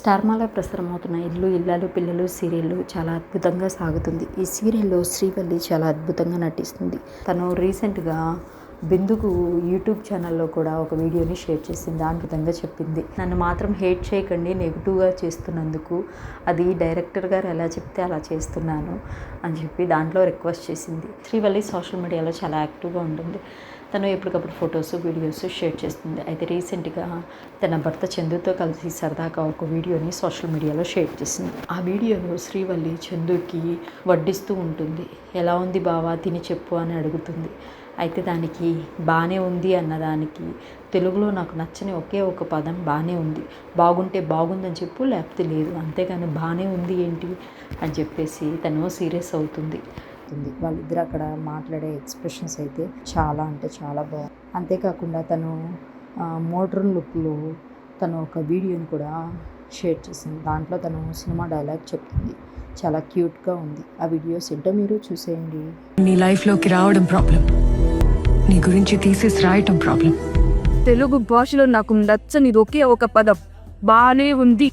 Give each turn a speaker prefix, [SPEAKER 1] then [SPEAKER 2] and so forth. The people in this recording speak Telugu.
[SPEAKER 1] స్టార్మాలో ప్రసారమవుతున్న ఇల్లు ఇల్లాలు పిల్లలు సీరియల్ చాలా అద్భుతంగా సాగుతుంది. ఈ సీరియల్లో శ్రీవల్లి చాలా అద్భుతంగా నటిస్తుంది. తను రీసెంట్గా బిందుకు యూట్యూబ్ ఛానల్లో కూడా ఒక వీడియోని షేర్ చేసింది అద్భుతంగా చెప్పింది. నన్ను మాత్రం హేట్ చేయకండి నెగిటివ్గా చేస్తున్నందుకు. అది డైరెక్టర్ గారు ఎలా చెప్తే అలా చేస్తున్నాను అని చెప్పి దాంట్లో రిక్వెస్ట్ చేసింది. శ్రీవల్లి సోషల్ మీడియాలో చాలా యాక్టివ్గా ఉంటుంది. తను ఎప్పటికప్పుడు ఫొటోస్ వీడియోస్ షేర్ చేస్తుంది. అయితే రీసెంట్గా తన భర్త చందుతో కలిసి సరదాగా ఒక వీడియోని సోషల్ మీడియాలో షేర్ చేసింది. ఆ వీడియోలో శ్రీవల్లి చందుకి వడ్డిస్తూ ఉంటుంది. ఎలా ఉంది బావా? తిని చెప్పు అని అడుగుతుంది. అయితే దానికి బాగానే ఉంది అన్నదానికి. తెలుగులో నాకు నచ్చని ఒకే ఒక పదం బాగానే ఉంది. బాగుంటే బాగుందని చెప్పు లేకపోతే లేదు. అంతేగాని బాగానే ఉంది ఏంటి? అని చెప్పేసి తను సీరియస్ అవుతుంది.
[SPEAKER 2] వాళ్ళిద్దరు అక్కడ మాట్లాడే ఎక్స్ప్రెషన్స్ అయితే చాలా అంటే చాలా బాగుంది అంతేకాకుండా తను మోడ్రన్ లుక్లో తను ఒక వీడియోని కూడా షేర్ చేసింది. దాంట్లో తను సినిమా డైలాగ్ చెప్తుంది. చాలా క్యూట్గా ఉంది. ఆ వీడియోస్ ఏంటో మీరు చూసేయండి.
[SPEAKER 3] నీ లైఫ్లోకి రావడం ప్రాబ్లం నీ గురించి తీసేసి రాయటం ప్రాబ్లం.
[SPEAKER 4] తెలుగు భాషలో నాకు నచ్చని ఒకే ఒక పదం. బానే ఉంది.